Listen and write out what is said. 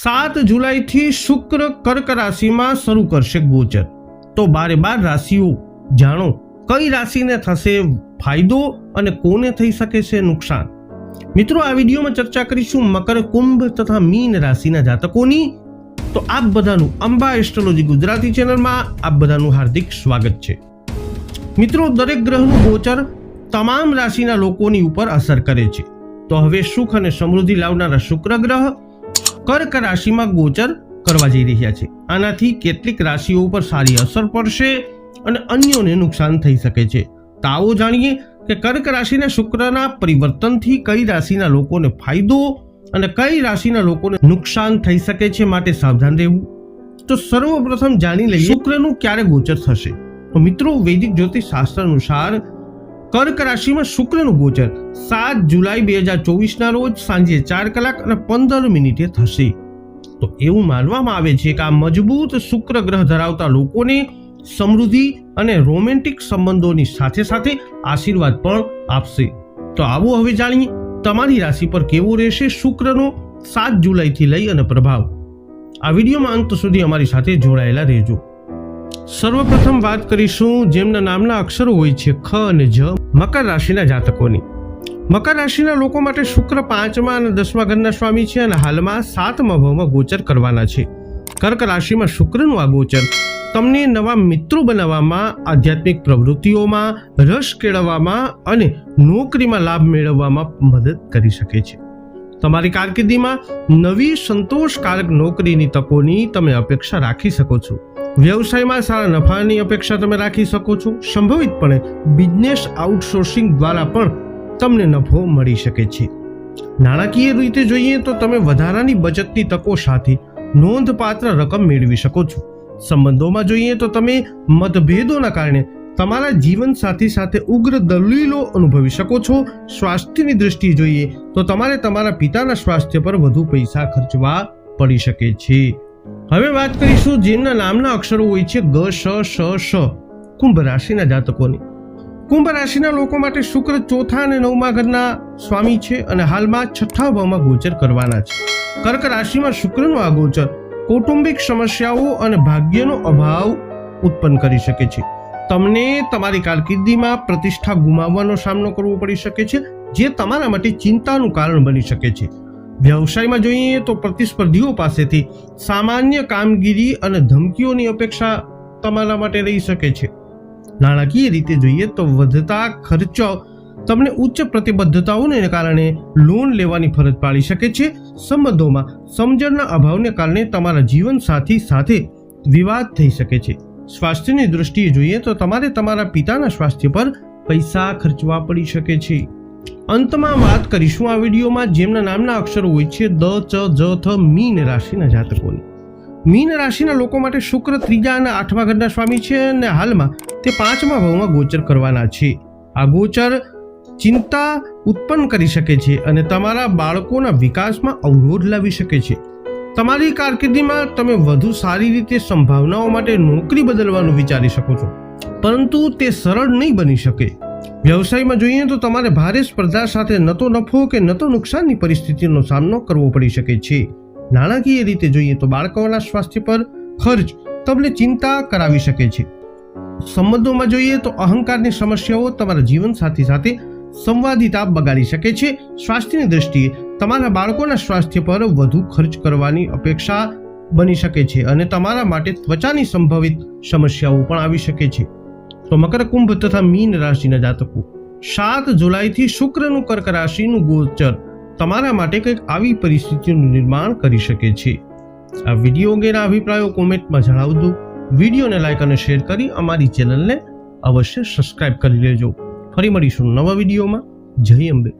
સાત જુલાઈથી શુક્ર કર્ક રાશિમાં શરૂ કરશે ગોચર. તો બારે બાર રાશિઓ, જાણો કઈ રાશિને થશે ફાયદો અને કોને થઈ શકે છે નુકસાન? મિત્રો, આ વિડીયોમાં ચર્ચા કરીશું મકર કુંભ તથા મીન રાશિના જાતકોની. તો આપ બધાનું અંબા એસ્ટ્રોલોજી ગુજરાતી ચેનલમાં આપ બધાનું હાર્દિક સ્વાગત છે. મિત્રો, દરેક ગ્રહનું ગોચર તમામ રાશિના લોકોની ઉપર અસર કરે છે. તો હવે સુખ અને સમૃદ્ધિ લાવનારા શુક્ર ગ્રહ કર્ક રાશિમાં ગોચર કરવા જઈ રહ્યા છે. આનાથી કેટલીક રાશિઓ ઉપર સારી અસર પડશે અને અન્યોને નુકસાન થઈ શકે છે. તો જાણીએ કે કર્ક રાશિના શુક્રના પરિવર્તનથી કઈ રાશિના લોકોને ફાયદો અને કઈ રાશિના લોકોને નુકસાન થઈ શકે છે માટે સાવધાન રહેવું. તો સર્વપ્રથમ જાણી લઈએ શુક્રનું ક્યારે ગોચર થશે. તો મિત્રો, વૈદિક જ્યોતિષ શાસ્ત્ર અનુસાર કર્ક રાશિમાં શુક્રનું ગોચર. સાત જુલાઈ બે હજાર ચોવીસના રોજ સાંજે ચાર કલાક અને પંદર મિનિટે થશે. તો એવું માનવામાં આવે છે કે આ મજબૂત શુક્ર ગ્રહ ધરાવતા લોકોને સમૃદ્ધિ અને રોમેન્ટિક સંબંધોની સાથે સાથે આશીર્વાદ પણ આપશે. તો આવો હવે જાણીએ તમારી રાશિ પર કેવો રહેશે શુક્રનો સાત જુલાઈથી લઈ અને પ્રભાવ. આ વિડીયોમાં અંત સુધી અમારી સાથે જોડાયેલા રહેજો. સર્વપ્રથમ વાત કરીશું જેમના નામના અક્ષરો હોય છે ખ અને જ. મકર રાશિના જાતકોની. મકર રાશિના લોકો માટે શુક્ર પાંચમા અને દસમા ઘરના સ્વામી છે અને હાલમાં સાતમા ભાવમાં ગોચર કરવાના છે. કર્ક રાશિમાં શુક્રનું આ ગોચર તમને નવા મિત્રો બનાવવામાં, આધ્યાત્મિક પ્રવૃત્તિઓમાં, રસ કેળવવામાં અને નોકરીમાં લાભ મેળવવામાં મદદ કરી શકે છે. તમારી કારકિર્દીમાં નવી સંતોષકારક નોકરીની તકોની તમે અપેક્ષા રાખી શકો છો. વ્યવસાયમાં સારા નફાની અપેક્ષા તમે રાખી શકો છો. સંભવિતપણે બિઝનેસ આઉટસોર્સિંગ દ્વારા પણ તમને નફો મળી શકે છે. નાણાકીય રીતે જોઈએ તો તમે વધારાની બચતની તકો સાથે નોંધપાત્ર રકમ મેળવી શકો છો. સંબંધોમાં જોઈએ તો તમે મતભેદોના કારણે તમારા જીવન સાથી સાથે ઉગ્ર દલીલો અનુભવી શકો છો. સ્વાસ્થ્યની દ્રષ્ટિએ જોઈએ તો તમારે તમારા પિતાના સ્વાસ્થ્ય પર વધુ પૈસા ખર્ચવા પડી શકે છે. હવે વાત કરીશું જેમના નામના અક્ષરો હોય છે ગ શ શ શ કુંભ રાશિના જાતકોની. કુંભ રાશિના લોકો માટે શુક્ર ચોથા અને નવમા ઘરના સ્વામી છે અને હાલમાં છઠ્ઠા ભાવમાં ગોચર કરવાના છે. કર્ક રાશિમાં શુક્રનું આ ગોચર કૌટુંબિક સમસ્યાઓ અને ભાગ્યનો અભાવ ઉત્પન્ન કરી શકે છે. તમને તમારી કારકિર્દીમાં પ્રતિષ્ઠા ગુમાવવાનો સામનો કરવો પડી શકે છે, જે તમારા માટે ચિંતાનું કારણ બની શકે છે. વ્યવસાયમાં જોઈએ તો પ્રતિસ્પર્ધીઓ પાસેથી સામાન્ય કામગીરી અને ધમકીઓની અપેક્ષા તમારા માટે રહી શકે છે. નાણાકીય રીતે જોઈએ તો વધતા ખર્ચો તમને ઉચ્ચ પ્રતિબદ્ધતાઓને કારણે લોન લેવાની ફરજ પાડી શકે છે. સંબંધોમાં સમજણના અભાવને કારણે તમારા જીવન સાથી સાથે વિવાદ થઈ શકે છે. સ્વાસ્થ્યની દૃષ્ટિએ જોઈએ તો તમારે તમારા પિતાના સ્વાસ્થ્ય પર પૈસા ખર્ચવા પડી શકે છે. અંતમાં વાત કરીશું આ વિડીયોમાં જેમના નામના અક્ષરો હોય છે દ, ચ, જ, થ, મીન રાશિના જાતકોની. મીન રાશિના લોકો માટે શુક્ર ત્રીજા અને આઠમા ઘરના સ્વામી છે અને હાલમાં તે પાંચમા ભાવમાં ગોચર કરવાના છે. આ ગોચર ચિંતા ઉત્પન્ન કરી શકે છે અને તમારા બાળકોના વિકાસમાં અવરોધ લાવી શકે છે. તમારી કારકિર્દીમાં તમે વધુ સારી રીતે સંભાવનાઓ માટે નોકરી બદલવાનું વિચારી શકો છો. પરંતુ તે સરળ નહીં બની શકે. વ્યવસાયમાં જોઈએ તો તમારે ભારે સ્પર્ધા સાથે ન તો નફો કે ન તો નુકસાનની પરિસ્થિતિનો સામનો કરવો પડી શકે છે. નાણાકીય રીતે જોઈએ તો બાળકોના સ્વાસ્થ્ય પર ખર્ચ તમને ચિંતા કરાવી શકે છે. સંબંધોમાં જોઈએ તો અહંકારની સમસ્યાઓ તમારા જીવન સાથી સાથે સંવાદિતા બગાડી શકે છે. સ્વાસ્થ્યની દ્રષ્ટિએ તમારા બાળકોના સ્વાસ્થ્ય પર વધુ ખર્ચ કરવાની અપેક્ષા બની શકે છે અને તમારા માટે ત્વચાની સંભવિત સમસ્યાઓ પણ આવી શકે છે. તો મકર કુંભ તથા મીન રાશિના જાતકો, સાત જુલાઈથી શુક્રનું કર્ક રાશિનું ગોચર તમારા માટે કંઈક આવી પરિસ્થિતિનું નિર્માણ કરી શકે છે. આ વીડિયો અંગેના અભિપ્રાયો કોમેન્ટમાં જણાવજો. વિડીયોને લાઇક અને શેર કરી અમારી ચેનલને અવશ્ય સબસ્ક્રાઇબ કરી લેજો. ફરી મળીશું નવા વિડીયોમાં. જય અંબે.